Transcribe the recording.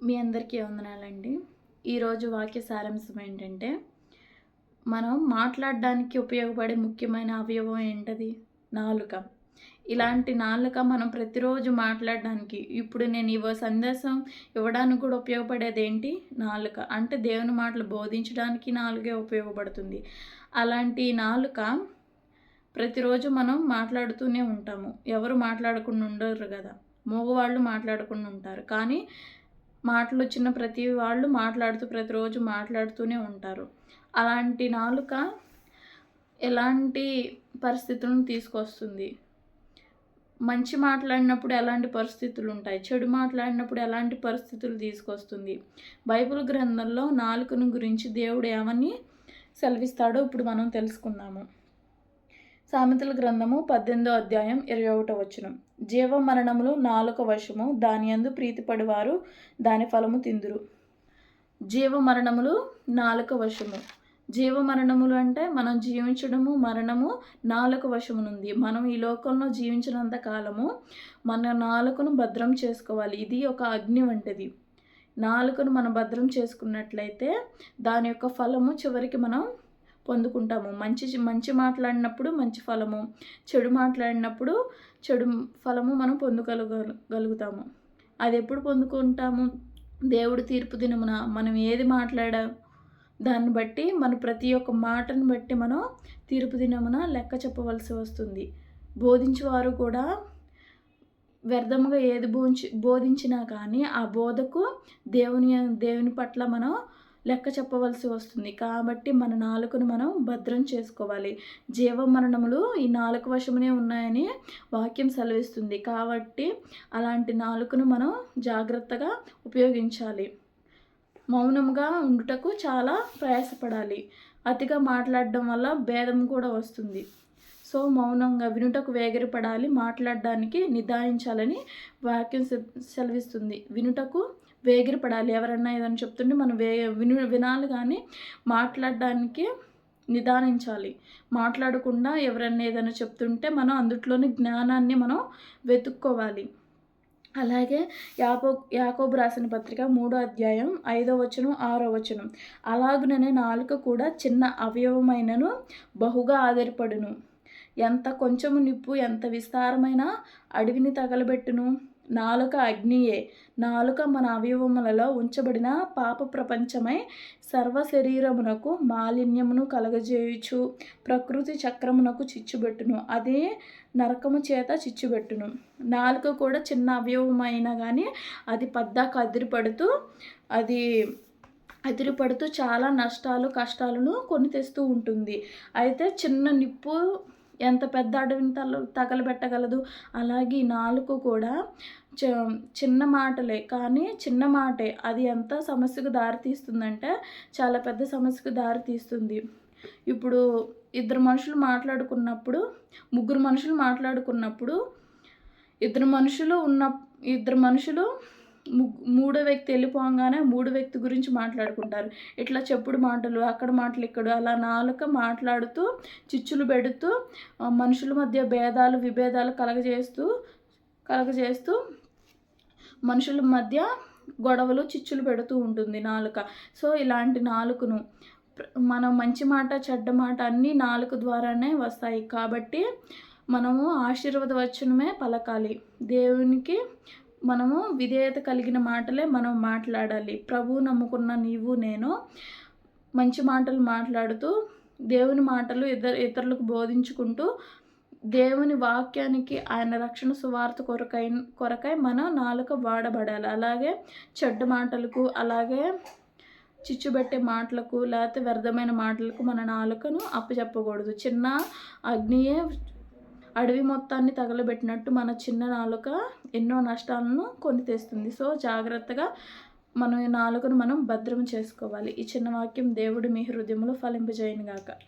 మీ అందరికీ వందనాలండి. ఈరోజు వాక్య సారాంశం ఏంటంటే మనం మాట్లాడడానికి ఉపయోగపడే ముఖ్యమైన అవయవం ఏంటది? నాలుక. ఇలాంటి నాలుక మనం ప్రతిరోజు మాట్లాడడానికి ఇప్పుడు నేను ఇవ్వ సందేశం ఇవ్వడానికి కూడా ఉపయోగపడేది ఏంటి? నాలుక. అంటే దేవుని మాటలు బోధించడానికి నాలుగే ఉపయోగపడుతుంది. అలాంటి నాలుక ప్రతిరోజు మనం మాట్లాడుతూనే ఉంటాము. ఎవరు మాట్లాడకుండా ఉండరు కదా. మగవాళ్ళు మాట్లాడకుండా ఉంటారు. కానీ మాటలు వచ్చిన ప్రతి వాళ్ళు మాట్లాడుతూ ప్రతిరోజు మాట్లాడుతూనే ఉంటారు. అలాంటి నాలుక ఎలాంటి పరిస్థితులను తీసుకొస్తుంది? మంచి మాట్లాడినప్పుడు ఎలాంటి పరిస్థితులు ఉంటాయి? చెడు మాట్లాడినప్పుడు ఎలాంటి పరిస్థితులు తీసుకొస్తుంది? బైబిల్ గ్రంథంలో నాలుకను గురించి దేవుడు ఏమని సెలవిస్తాడో ఇప్పుడు మనం తెలుసుకుందాము. సామెతల గ్రంథము పద్దెనిమిదో అధ్యాయం ఇరవై ఒకటో వచనం. జీవ మరణములు నాలుక వశము దాని అందు ప్రీతిపడివారు దాని ఫలము తిందురు. జీవ మరణములు నాలుక వశము. జీవ మరణములు అంటే మనం జీవించడము మరణము నాలుక వశమునుంది మనం ఈ లోకంలో జీవించినంత కాలము మన నాలుకను భద్రం చేసుకోవాలి. ఇది ఒక అగ్ని వంటిది. నాలుకను మనం భద్రం చేసుకున్నట్లయితే దాని యొక్క ఫలము చివరికి మనం పొందుకుంటాము. మంచి మంచి మాట్లాడినప్పుడు మంచి ఫలము చెడు మాట్లాడినప్పుడు చెడు ఫలము మనం పొందుగలగలుగుతాము అది ఎప్పుడు పొందుకుంటాము? దేవుడు తీర్పు దినమున మనం ఏది మాట్లాడా దాన్ని బట్టి మన ప్రతి ఒక్క మాటను బట్టి మనం తీర్పు దినమున లెక్క చెప్పవలసి వస్తుంది. బోధించేవారు కూడా వ్యర్థముగా ఏది బోధించి బోధించినా కానీ ఆ బోధకు దేవుని దేవుని పట్ల మనం లెక్క చెప్పవలసి వస్తుంది. కాబట్టి మన నాలుకను మనం భద్రం చేసుకోవాలి. జీవ మరణములు ఈ నాలుగు వశమునే ఉన్నాయని వాక్యం సెలవిస్తుంది. కాబట్టి అలాంటి నాలుకను మనం జాగ్రత్తగా ఉపయోగించాలి. మౌనంగా ఉండుటకు చాలా ప్రయాసపడాలి. అతిగా మాట్లాడడం వల్ల భేదం కూడా వస్తుంది. సో మౌనంగా వినుటకు వేగిరపడాలి. మాట్లాడడానికి నిదానించాలని వాక్యం సెలవిస్తుంది. వినుటకు వేగిరపడాలి. ఎవరన్నా ఏదైనా చెప్తుంటే మనం వే విను వినాలి కానీ మాట్లాడడానికి నిదానించాలి. మాట్లాడకుండా ఎవరన్నా ఏదైనా చెప్తుంటే మనం అందుట్లోని జ్ఞానాన్ని మనం వెతుక్కోవాలి. అలాగే యాకో యాకోబు రాసిన పత్రిక మూడో అధ్యాయం ఐదో వచనం ఆరో వచనం. అలాగుననే నాలుక కూడా చిన్న అవయవమైనను బహుగా ఆధారపడును. ఎంత కొంచెము నిప్పు ఎంత విస్తారమైన అడవిని తగలబెట్టును? నాలుక అగ్నియే. నాలుక మన అవయవములలో ఉంచబడిన పాప ప్రపంచమై సర్వ శరీరమునకు మాలిన్యమును కలగజేయుచు ప్రకృతి చక్రమునకు చిచ్చుబెట్టును. అదే నరకము చేత చిచ్చుబెట్టును. నాలుక కూడా చిన్న అవయవమైనా కానీ అది పద్దాక అదిరిపడుతూ అది అదిరిపడుతూ చాలా నష్టాలు కష్టాలను కొని తెస్తూ ఉంటుంది. అయితే చిన్న నిప్పు ఎంత పెద్ద అడవిని తల తగలబెట్టగలదు? అలాగే నాలుగు కూడా చిన్న మాటలే కానీ చిన్న మాటే. అది ఎంత సమస్యకు దారితీస్తుందంటే చాలా పెద్ద సమస్యకు దారితీస్తుంది ఇప్పుడు ఇద్దరు మనుషులు మాట్లాడుకున్నప్పుడు ముగ్గురు మనుషులు మాట్లాడుకున్నప్పుడు ఇద్దరు మనుషులు ఉన్న ఇద్దరు మనుషులు మూడో వ్యక్తి వెళ్ళిపోగానే మూడో వ్యక్తి గురించి మాట్లాడుకుంటారు. ఇట్లా చెప్పుడు మాటలు అక్కడ మాటలు ఇక్కడ అలా నాలుక మాట్లాడుతూ చిచ్చులు పెడుతూ మనుషుల మధ్య భేదాలు విభేదాలు కలగజేస్తూ కలగజేస్తూ మనుషుల మధ్య గొడవలు చిచ్చులు పెడుతూ ఉంటుంది నాలుక. సో ఇలాంటి నాలుకను మనం మంచి మాట చెడ్డ మాట అన్నీ నాలుక ద్వారానే వస్తాయి. కాబట్టి మనము ఆశీర్వాద వచ్చనమే పలకాలి. దేవునికి మనము విధేయత కలిగిన మాటలే మనం మాట్లాడాలి. ప్రభు నమ్ముకున్న నీవు నేను మంచి మాటలు మాట్లాడుతూ దేవుని మాటలు ఇతర ఇతరులకు బోధించుకుంటూ దేవుని వాక్యానికి ఆయన రక్షణ సువార్త కొరకై కొరకై మన నాలుక వాడబడాలి. అలాగే చెడ్డ మాటలకు అలాగే చిచ్చుబెట్టే మాటలకు లేకపోతే వ్యర్థమైన మాటలకు మన నాలుకను అప్పచెప్పకూడదు. చిన్న అగ్నియే అడవి మొత్తాన్ని తగలబెట్టినట్టు మన చిన్న నాలుక ఎన్నో నష్టాలను కొని తెస్తుంది. సో జాగ్రత్తగా మనం నాలుకను మనం భద్రం చేసుకోవాలి. ఈ చిన్న వాక్యం దేవుడు మీ హృదయంలో ఫలింపజేయను గాక